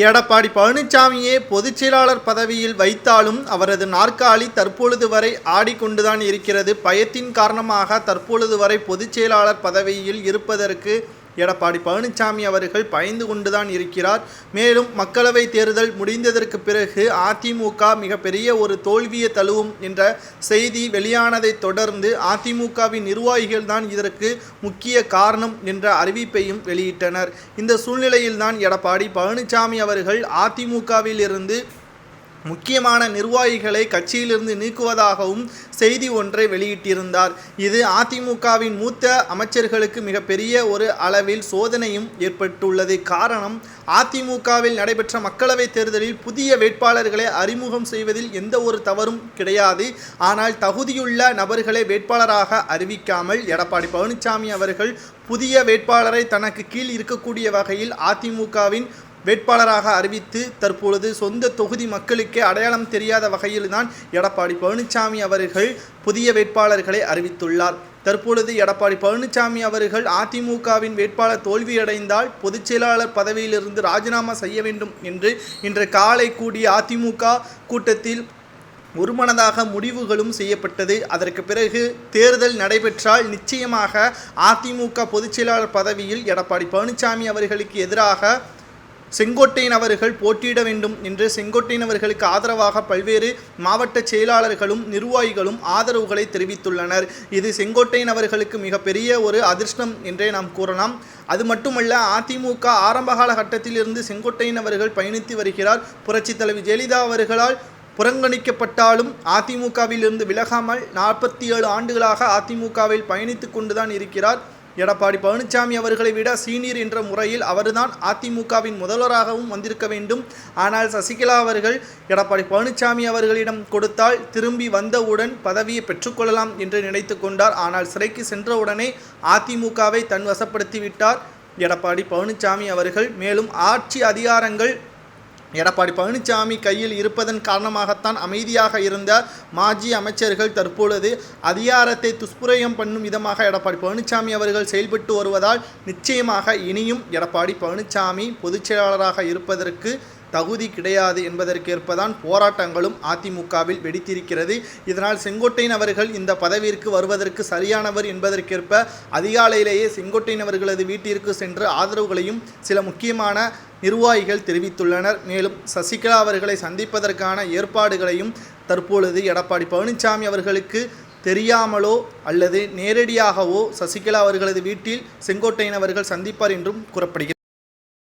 எடப்பாடி பழனிசாமியே பொதுச் செயலாளர் பதவியில் வைத்தாலும் அவரது நாற்காலி தற்பொழுது வரை ஆடிக்கொண்டுதான் இருக்கிறது. பயத்தின் காரணமாக தற்பொழுது வரை பொதுச் செயலாளர் பதவியில் இருப்பதற்கு எடப்பாடி பழனிசாமி அவர்கள் பயந்து கொண்டுதான் இருக்கிறார். மேலும் மக்களவை தேர்தல் முடிந்ததற்கு பிறகு அதிமுக மிகப்பெரிய ஒரு தோல்வியை தழுவும் என்ற செய்தி வெளியானதைத் தொடர்ந்து அதிமுகவின் நிர்வாகிகள் தான் இதற்கு முக்கிய காரணம் என்ற அறிவிப்பையும் வெளியிட்டனர். இந்த சூழ்நிலையில்தான் எடப்பாடி பழனிசாமி அவர்கள் அதிமுகவில் இருந்து முக்கியமான நிர்வாகிகளை கட்சியிலிருந்து நீக்குவதாகவும் செய்தி ஒன்றை வெளியிட்டிருந்தார். இது அதிமுகவின் மூத்த அமைச்சர்களுக்கு மிகப்பெரிய ஒரு அளவில் சோதனையும் ஏற்பட்டுள்ளது. காரணம் அதிமுகவில் நடைபெற்ற மக்களவைத் தேர்தலில் புதிய வேட்பாளர்களை அறிமுகம் செய்வதில் எந்த ஒரு தவறும் கிடையாது. ஆனால் தகுதியுள்ள நபர்களை வேட்பாளராக அறிவிக்காமல் எடப்பாடி பழனிசாமி அவர்கள் புதிய வேட்பாளரை தனக்கு கீழ் இருக்கக்கூடிய வகையில் அதிமுகவின் வேட்பாளராக அறிவித்து தற்பொழுது சொந்த தொகுதி மக்களுக்கே அடையாளம் தெரியாத வகையில்தான் எடப்பாடி பழனிசாமி அவர்கள் புதிய வேட்பாளர்களை அறிவித்துள்ளார். தற்பொழுது எடப்பாடி பழனிசாமி அவர்கள் அதிமுகவின் வேட்பாளர் தோல்வியடைந்தால் பொதுச் செயலாளர் பதவியிலிருந்து ராஜினாமா செய்ய வேண்டும் என்று இன்று காலை கூடிய அதிமுக கூட்டத்தில் ஒருமனதாக முடிவுகளும் செய்யப்பட்டது. அதற்கு பிறகு தேர்தல் நடைபெற்றால் நிச்சயமாக அதிமுக பொதுச்செயலாளர் பதவியில் எடப்பாடி பழனிசாமி அவர்களுக்கு எதிராக செங்கோட்டையன் அவர்கள் போட்டியிட வேண்டும் என்று செங்கோட்டையன் அவர்களுக்கு ஆதரவாக பல்வேறு மாவட்ட செயலாளர்களும் நிர்வாகிகளும் ஆதரவுகளை தெரிவித்துள்ளனர். இது செங்கோட்டையன் அவர்களுக்கு மிகப்பெரிய ஒரு அதிர்ஷ்டம் என்றே நாம் கூறலாம். அது மட்டுமல்ல அதிமுக ஆரம்பகால கட்டத்திலிருந்து செங்கோட்டையன் அவர்கள் பயணித்து வருகிறார். புரட்சித் தலைவி ஜெயலலிதா அவர்களால் புறங்கணிக்கப்பட்டாலும் அதிமுகவிலிருந்து விலகாமல் நாற்பத்தி ஏழு ஆண்டுகளாக அதிமுகவில் பயணித்து கொண்டுதான் இருக்கிறார். எடப்பாடி பழனிசாமி அவர்களை விட சீனியர் என்ற முறையில் அவர்தான் அதிமுகவின் முதல்வராகவும் வந்திருக்க வேண்டும். ஆனால் சசிகலா அவர்கள் எடப்பாடி பழனிசாமி அவர்களிடம் கொடுத்தால் திரும்பி வந்தவுடன் பதவியை பெற்றுக்கொள்ளலாம் என்று நினைத்து கொண்டார். ஆனால் சிறைக்கு சென்றவுடனே அதிமுகவை தன் வசப்படுத்திவிட்டார் எடப்பாடி பழனிசாமி அவர்கள். மேலும் ஆட்சி அதிகாரங்கள் எடப்பாடி பழனிசாமி கையில் இருப்பதன் காரணமாகத்தான் அமைதியாக இருந்த மாஜி அமைச்சர்கள் தற்பொழுது அதிகாரத்தை துஷ்பிரயம் பண்ணும் விதமாக எடப்பாடி பழனிசாமி அவர்கள் செயல்பட்டு வருவதால் நிச்சயமாக இனியும் எடப்பாடி பழனிசாமி பொதுச் செயலாளராக இருப்பதற்கு தகுதி கிடையாது என்பதற்கேற்பதான் போராட்டங்களும் அதிமுகவில் வெடித்திருக்கிறது. இதனால் செங்கோட்டையன் அவர்கள் இந்த பதவியிற்கு வருவதற்கு சரியானவர் என்பதற்கேற்ப அதிகாலையிலேயே செங்கோட்டையன் அவர்களது வீட்டிற்கு சென்று ஆதரவுகளையும் சில முக்கியமான நிர்வாகிகள் தெரிவித்துள்ளனர். மேலும் சசிகலா அவர்களை சந்திப்பதற்கான ஏற்பாடுகளையும் தற்பொழுது எடப்பாடி பழனிசாமி அவர்களுக்கு தெரியாமலோ அல்லது நேரடியாகவோ சசிகலா அவர்களது வீட்டில் செங்கோட்டையன் அவர்கள் சந்திப்பார் என்றும் கூறப்படுகிறது.